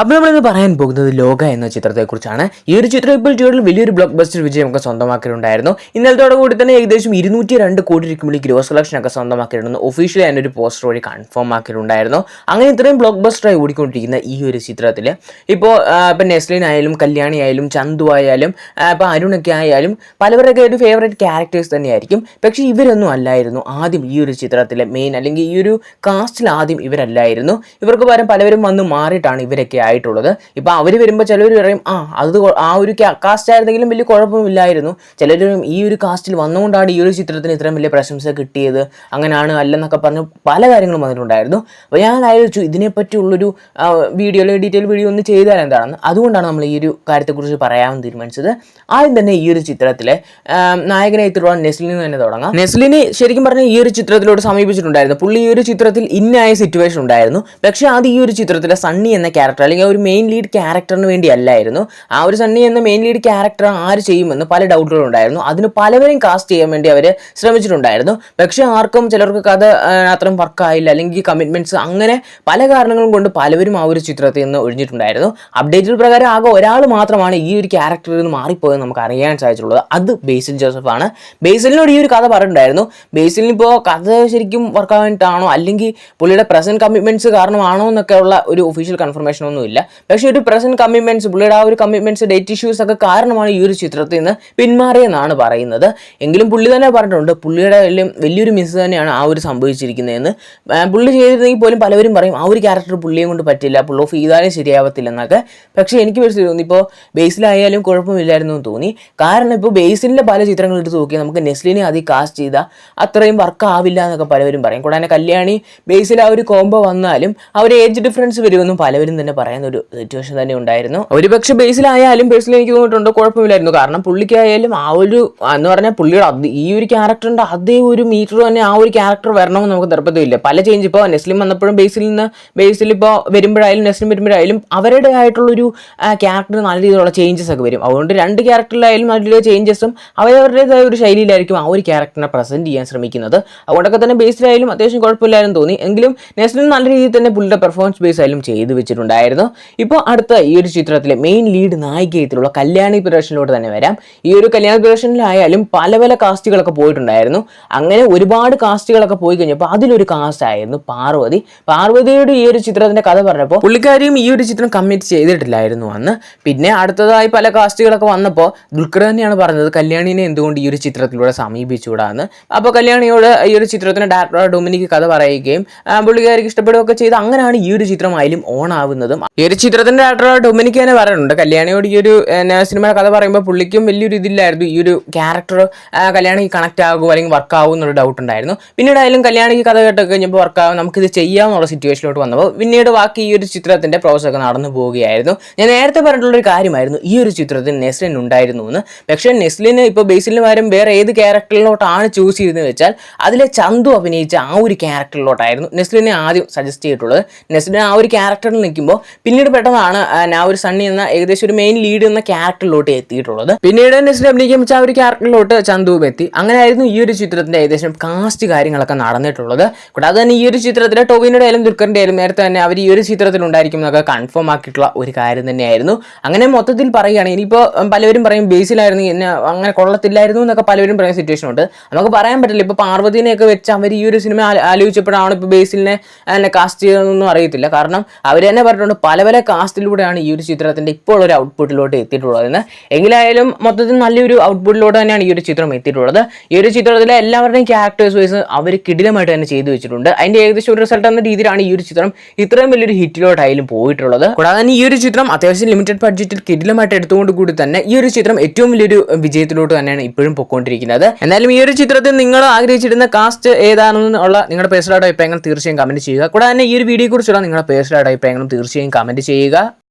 അപ്പോൾ നമ്മളിന്ന് പറയാൻ പോകുന്നത് ലോക എന്ന ചിത്രത്തെക്കുറിച്ചാണ്. ഈ ഒരു ചിത്രം ഇപ്പോൾ ടിയോഡിൽ വലിയൊരു ബ്ലോക്ക് ബസ്റ്റർ വിജയം ഒക്കെ സ്വന്തമാക്കിയിട്ടുണ്ടായിരുന്നു. ഇന്നലത്തോടെ കൂടി തന്നെ ഏകദേശം ഇരുന്നൂറ്റി രണ്ട് കോടി രൂപയ്ക്ക് ഗ്രോസ് കളക്ഷൻ ഒക്കെ സ്വന്തമാക്കിയിരുന്നു ഒഫീഷ്യലി അതിന്റെ ഒരു പോസ്റ്റർ വഴി കൺഫേം ആക്കിയിട്ടുണ്ടായിരുന്നു. അങ്ങനെ ഇത്രയും ബ്ലോക്ക് ബസ്റ്ററായി ഓടിക്കൊണ്ടിരിക്കുന്ന ഈ ഒരു ചിത്രത്തിൽ ഇപ്പോൾ ഇപ്പം നെസ്ലിൻ ആയാലും കല്യാണി ആയാലും ചന്തു ആയാലും ഇപ്പോൾ അരുണൊക്കെ ആയാലും പലവരൊക്കെ ഒരു ഫേവറേറ്റ് ക്യാരക്ടേഴ്സ് തന്നെയായിരിക്കും. പക്ഷേ ഇവരൊന്നും അല്ലായിരുന്നു ആദ്യം ഈ ഒരു ചിത്രത്തിലെ മെയിൻ അല്ലെങ്കിൽ ഈ ഒരു കാസ്റ്റിൽ ആദ്യം ഇവരല്ലായിരുന്നു. ഇവർക്ക് പകരം പലവരും വന്ന് മാറിയിട്ടാണ് ഇവരൊക്കെ ആയിട്ടുള്ളത്. ഇപ്പോൾ അവർ വരുമ്പോൾ ചിലർ പറയും ആ അത് ആ ഒരു കാസ്റ്റ് ആയിരുന്നെങ്കിലും വലിയ കുഴപ്പമില്ലായിരുന്നു. ചിലർ ഈ ഒരു കാസ്റ്റിൽ വന്നുകൊണ്ടാണ് ഈ ഒരു ചിത്രത്തിന് ഇത്രയും വലിയ പ്രശംസ കിട്ടിയത്. അങ്ങനെയാണ് അല്ലെന്നൊക്കെ പറഞ്ഞ് പല കാര്യങ്ങളും വന്നിട്ടുണ്ടായിരുന്നു. അപ്പോൾ ഞാൻ ആലോചിച്ചു ഇതിനെപ്പറ്റിയുള്ളൊരു വീഡിയോ അല്ലെങ്കിൽ ഡീറ്റെയിൽ വീഡിയോ ഒന്ന് ചെയ്താൽ എന്താണെന്ന്. അതുകൊണ്ടാണ് നമ്മൾ ഈ ഒരു കാര്യത്തെക്കുറിച്ച് പറയാമെന്ന് തീരുമാനിച്ചത്. ആദ്യം തന്നെ ഈ ഒരു ചിത്രത്തിലെ നായകനെ എത്തിയുള്ള നെസ്ലിന് തന്നെ തുടങ്ങാം. നെസ്ലിനെ ശരിക്കും പറഞ്ഞാൽ ഈ ഒരു ചിത്രത്തിലോട് സമീപിച്ചിട്ടുണ്ടായിരുന്നു. പുള്ളി ഈ ഒരു ചിത്രത്തിൽ ഇന്നായ സിറ്റുവേഷൻ ഉണ്ടായിരുന്നു. പക്ഷേ അത് ഈ ഒരു ചിത്രത്തിലെ സണ്ണി എന്ന ക്യാരക്ടർ അല്ലെങ്കിൽ ഒരു മെയിൻ ലീഡ് ക്യാരക്ടറിന് വേണ്ടി അല്ലായിരുന്നു ആ ഒരു സണ്ണി എന്ന മെയിൻ ലീഡ് ക്യാരക്ടർ ആര് ചെയ്യുമെന്ന് പല ഡൗട്ടുകളും ഉണ്ടായിരുന്നു അതിന് പലവരെയും കാസ്റ്റ് ചെയ്യാൻ വേണ്ടി അവർ ശ്രമിച്ചിട്ടുണ്ടായിരുന്നു. പക്ഷേ ആർക്കും ചിലർക്ക് കഥ അത്രയും വർക്കായില്ല അല്ലെങ്കിൽ കമ്മിറ്റ്മെന്റ്സ് അങ്ങനെ പല കാരണങ്ങളും കൊണ്ട് പലവരും ആ ഒരു ചിത്രത്തിൽ നിന്ന് ഒഴിഞ്ഞിട്ടുണ്ടായിരുന്നു. അപ്ഡേറ്റുകൾ പ്രകാരം ആകെ ഒരാൾ മാത്രമാണ് ഈ ഒരു ക്യാരക്ടറിൽ നിന്ന് മാറിപ്പോയത് നമുക്ക് അറിയാൻ സാധിച്ചിട്ടുള്ളത്. അത് ബേസിൽ ജോസഫ് ആണ്. ബേസിലിനോട് ഈ ഒരു കഥ പറഞ്ഞിട്ടുണ്ടായിരുന്നു. ബേസിലിനിപ്പോൾ കഥ ശരിക്കും വർക്ക് ആവാനായിട്ടാണോ അല്ലെങ്കിൽ പുള്ളിയുടെ പ്രസന്റ് കമ്മിറ്റ്മെന്റ്സ് കാരണമാണോ എന്നൊക്കെയുള്ള ഒരു ഒഫീഷ്യൽ കൺഫർമേഷൻ ഒന്നും ഇല്ല പക്ഷേ ഒരു പ്രസന്റ് കമ്മിറ്റ്മെന്റ്സ് പുള്ളിയുടെ ആ ഒരു കമ്മിറ്റ്മെന്റ്സ് ഡേറ്റ് ഇഷ്യൂസ് ഒക്കെ കാരണമാണ് ഈ ഒരു ചിത്രത്തിൽ നിന്ന് പിന്മാറിയെന്നാണ് പറയുന്നത്. എങ്കിലും പുള്ളി തന്നെ പറഞ്ഞിട്ടുണ്ട് പുള്ളിയുടെ വലിയ വലിയൊരു മിസ് തന്നെയാണ് ആ ഒരു സംഭവിച്ചിരിക്കുന്നതെന്ന്. പുള്ളി ചെയ്തിരുന്നെങ്കിൽ പോലും പലവരും പറയും ആ ഒരു ക്യാരക്ടർ പുള്ളിയെ കൊണ്ട് പറ്റില്ല പുള്ളി ഓഫ് ചെയ്താലും ശരിയാവത്തില്ല എന്നൊക്കെ. പക്ഷേ എനിക്ക് മനസ്സിലായി തോന്നി ഇപ്പോൾ ബേസിലായാലും കുഴപ്പമില്ലായിരുന്നു എന്ന് തോന്നി. കാരണം ഇപ്പോൾ ബേസിലിന്റെ പല ചിത്രങ്ങൾ എടുത്ത് നോക്കിയാൽ നമുക്ക് നെസ്ലിനെ അതി കാസ്റ്റ് ചെയ്താൽ അത്രയും വർക്ക് ആവില്ല എന്നൊക്കെ പലവരും പറയും. കൂടാതെ കല്യാണി ബേസിൽ ആ ഒരു കോംബോ വന്നാലും ആ ഒരു ഏജ് ഡിഫറൻസ് വരുമെന്നും പലവരും തന്നെ പറയുന്ന ഒരു സിറ്റുവേഷൻ തന്നെ ഉണ്ടായിരുന്നു. ഒരുപക്ഷെ ബേസിലായാലും ബേസിൽ എനിക്ക് തോന്നിയിട്ടുണ്ട് കുഴപ്പമില്ലായിരുന്നു. കാരണം പുള്ളിക്കായാലും ആ ഒരു എന്ന് പറഞ്ഞാൽ പുള്ളിയുടെ അത് ഈ ഒരു ക്യാരക്ടറിന്റെ അതേ ഒരു മീറ്റർ തന്നെ ആ ഒരു ക്യാരക്ടർ വരണമെന്ന് നമുക്ക് നിർബന്ധമില്ല. പല ചേഞ്ച് ഇപ്പോൾ നെസ്ലിം വന്നപ്പോഴും ബേസിൽ നിന്ന് ബേസിൽ ഇപ്പോൾ വരുമ്പോഴായാലും നെസ്ലിം വരുമ്പോഴായാലും അവരുടെ ആയിട്ടുള്ളൊരു ക്യാരക്ടർ നല്ല രീതിയിലുള്ള ചേഞ്ചസ് ഒക്കെ വരും. അതുകൊണ്ട് രണ്ട് ക്യാരക്ടറിലായാലും നല്ല രീതിയിലുള്ള ചേഞ്ചസും അവരവരുടേതായ ഒരു ശൈലിയിലായിരിക്കും ആ ഒരു ക്യാരക്ടറിനെ പ്രസന്റ് ചെയ്യാൻ ശ്രമിക്കുന്നത്. അതുകൊണ്ടൊക്കെ തന്നെ ബേസിലായാലും അത്യാവശ്യം കുഴപ്പമില്ലായിരുന്നു തോന്നി. എങ്കിലും നെസ്ലിൻ നല്ല രീതിയിൽ തന്നെ പുള്ളിയുടെ പെർഫോമൻസ് ബേസ് ആയാലും ചെയ്തു വെച്ചിട്ടുണ്ടായിരുന്നു. ഇപ്പോൾ അടുത്ത ഈ ഒരു ചിത്രത്തിലെ മെയിൻ ലീഡ് നായികയത്തിലുള്ള കല്യാണി പ്രൊഡക്ഷനിലോട്ട് തന്നെ വരാം. ഈ ഒരു കല്യാണി പ്രൊഡക്ഷനിലായാലും പല പല കാസ്റ്റുകളൊക്കെ പോയിട്ടുണ്ടായിരുന്നു. അങ്ങനെ ഒരുപാട് കാസ്റ്റുകളൊക്കെ പോയി കഴിഞ്ഞപ്പോൾ അതിലൊരു കാസ്റ്റ് ആയിരുന്നു പാർവതി. പാർവതിയുടെ ഈ ഒരു ചിത്രത്തിന്റെ കഥ പറഞ്ഞപ്പോൾ പുള്ളിക്കാരിയും ഈ ഒരു ചിത്രം കമ്മിറ്റ് ചെയ്തിട്ടില്ലായിരുന്നു അന്ന്. പിന്നെ അടുത്തതായി പല കാസ്റ്റുകളൊക്കെ വന്നപ്പോൾ ദുൽഖർ തന്നെയാണ് പറഞ്ഞത് കല്യാണിനെ എന്തുകൊണ്ട് ഈ ഒരു ചിത്രത്തിലൂടെ സമീപിച്ചുകൂടാന്ന് അപ്പോൾ കല്യാണിയോട് ഈ ഒരു ചിത്രത്തിന് ഡയറക്ടർ ഡൊമിനിക്ക് കഥ പറയുകയും പുള്ളിക്കാരിക്ക് ഇഷ്ടപ്പെടുകയൊക്കെ ചെയ്ത് അങ്ങനെയാണ് ഈ ഒരു ചിത്രം ഓൺ ആവുന്നതും. ഈ ഒരു ചിത്രത്തിന്റെ ഡയറക്ടറായ ഡൊമിനിക്ക് തന്നെ പറയുന്നുണ്ട് കല്യാണിയോട് ഈ ഒരു സിനിമയുടെ കഥ പറയുമ്പോൾ പുള്ളിക്കും വലിയൊരു ഇതില്ലായിരുന്നു. ഈ ഒരു ക്യാരക്ടർ കല്യാണിക്ക് കണക്ട് ആകുമോ അല്ലെങ്കിൽ വർക്ക് ആകും എന്നൊരു ഡൗട്ട് ഉണ്ടായിരുന്നു. പിന്നീട് ആയാലും കല്യാണിക്ക് കഥ കേട്ട് കഴിഞ്ഞപ്പോൾ വർക്ക് ആകും നമുക്കിത് ചെയ്യാമെന്നുള്ള സിറ്റുവേഷനിലോട്ട് വന്നപ്പോൾ പിന്നീട് ബാക്കി ഈ ഒരു ചിത്രത്തിന്റെ പ്രോസസ് ഒക്കെ നടന്നു പോവുകയായിരുന്നു. ഞാൻ നേരത്തെ പറഞ്ഞിട്ടുള്ള ഒരു കാര്യമായിരുന്നു. ഈ ഒരു ചിത്രത്തിൽ നെസ്ലിൻ ഉണ്ടായിരുന്നു എന്ന്. പക്ഷേ നെസ്ലിന് ഇപ്പോൾ ബേസിലിന് പകരം വേറെ ഏത് ക്യാരക്ടറിലോട്ടാണ് ചൂസ് ചെയ്തതെന്ന് വെച്ചാൽ അതിലെ ചന്തു അഭിനയിച്ച ആ ഒരു ക്യാരക്ടറിലോട്ടായിരുന്നു നെസ്ലിനെ ആദ്യം സജസ്റ്റ് ചെയ്തിട്ടുള്ളത്. നെസ്ലിൻ ആ ഒരു ക്യാരക്ടറിൽ നിൽക്കുമ്പോൾ പിന്നീട് പെട്ടെന്നാണ് ആ, ഒരു സണ്ണി എന്ന ഏകദേശം ഒരു മെയിൻ ലീഡ് എന്ന ക്യാരക്ടറിലോട്ട് എത്തിയിട്ടുള്ളത്. പിന്നീട് നെസ്ലിൻ അഭിനയിക്കാൻ ആ ഒരു ക്യാരക്ടറിലോട്ട് ചന്തുവും എത്തി. അങ്ങനെയായിരുന്നു ഈ ഒരു ചിത്രത്തിന്റെ ഏകദേശം കാസ്റ്റ് കാര്യങ്ങളൊക്കെ നടന്നിട്ടുള്ളത്. കൂടാതെ തന്നെ ഈ ഒരു ചിത്രത്തിലെ ടോവിനുടെ ആയാലും ദുൽഖറിന്റെ ആയാലും നേരത്തെ തന്നെ അവർ ഈ ഒരു ചിത്രത്തിൽ ഉണ്ടായിരിക്കും എന്നൊക്കെ കൺഫേം ആക്കിയിട്ടുള്ള ഒരു കാര്യം തന്നെയായിരുന്നു. അങ്ങനെ മൊത്തത്തിൽ പറയുകയാണെങ്കിൽ ഇനിയിപ്പോൾ പലവരും പറയും ബേസിലായിരുന്നു എന്നെ അങ്ങനെ കൊള്ളത്തില്ലായിരുന്നു എന്നൊക്കെ പലവരും പറയുന്ന സിറ്റുവേഷൻ ഉണ്ട്. നമുക്ക് പറയാൻ പറ്റില്ല ഇപ്പോൾ പാർവതിനെയൊക്കെ വെച്ച് അവർ ഈ ഒരു സിനിമ ആലോചിച്ചപ്പോഴാണ് ഇപ്പോൾ ബേസിലിനെ എന്നെ കാസ്റ്റ് ചെയ്തതെന്നൊന്നും അറിയത്തില്ല. കാരണം അവർ തന്നെ പറഞ്ഞിട്ടുണ്ട് പല പല കാസ്റ്റിലൂടെയാണ് ഈ ഒരു ചിത്രത്തിന്റെ ഇപ്പോൾ ഒരു ഔട്ട്പുട്ടിലോട്ട് എത്തിയിട്ടുള്ളതെന്ന് എങ്കിലായാലും മൊത്തത്തിൽ നല്ലൊരു ഔട്ട്പുട്ടിലോട്ട് തന്നെയാണ് ഈ ഒരു ചിത്രം എത്തിയിട്ടുള്ളത്. ഈ ഒരു ചിത്രത്തിലെ എല്ലാവരുടെയും ക്യാരക്ടേഴ്സ് വൈസ് അവർ കിടിലമായിട്ട് തന്നെ ചെയ്തു വെച്ചിട്ടുണ്ട്. അതിന്റെ ഏകദേശം ഒരു റിസൾട്ട് എന്ന രീതിയിലാണ് ഈ ഒരു ചിത്രം ഇത്രയും വലിയൊരു ഹിറ്റിലോട്ടായാലും പോയിട്ടുള്ളത്. കൂടാതെ തന്നെ ഈ ഒരു ചിത്രം അത്യാവശ്യം ലിമിറ്റഡ് ബഡ്ജറ്റിൽ കിടിലമായിട്ട് എടുത്തുകൊണ്ട് കൂടി തന്നെ ഈ ഒരു ചിത്രം ഏറ്റവും വലിയൊരു വിജയത്തിലോട്ട് തന്നെയാണ് ഇപ്പോഴും പൊക്കോണ്ടിരിക്കുന്നത്. എന്നാലും ഈ ഒരു ചിത്രത്തിൽ നിങ്ങൾ ആഗ്രഹിച്ചിരുന്ന കാസ്റ്റ് ഏതാണെന്നുള്ള നിങ്ങളുടെ പേഴ്സണൽ അഭിപ്രായങ്ങൾ തീർച്ചയായും കമന്റ് ചെയ്യുക. കൂടാതെ തന്നെ ഈ ഒരു വീഡിയോയെക്കുറിച്ചുള്ള കുറിച്ചുള്ള നിങ്ങളുടെ പേഴ്സണൽ അഭിപ്രായങ്ങളും തീർച്ചയായും കമന്റ് ചെയ്യുക.